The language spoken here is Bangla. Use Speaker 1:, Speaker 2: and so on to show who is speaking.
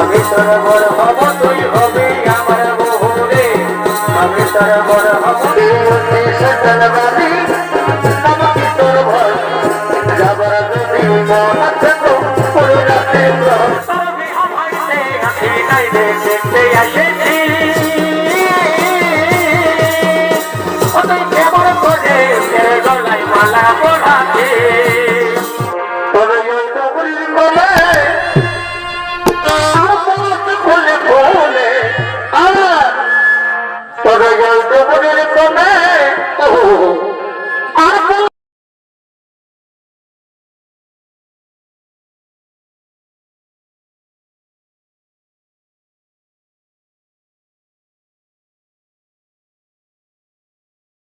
Speaker 1: আমি তোর বড় হব তুই হবি আমি তোর বড় হব সতলবাদী নামাকি তোর ভয় যাবার যদি মন আছে তো পুরো রাতে দেখতে আসেছি ওদের কেমন করে গলায় মালা পড়াতে তোর মন মনের কোনে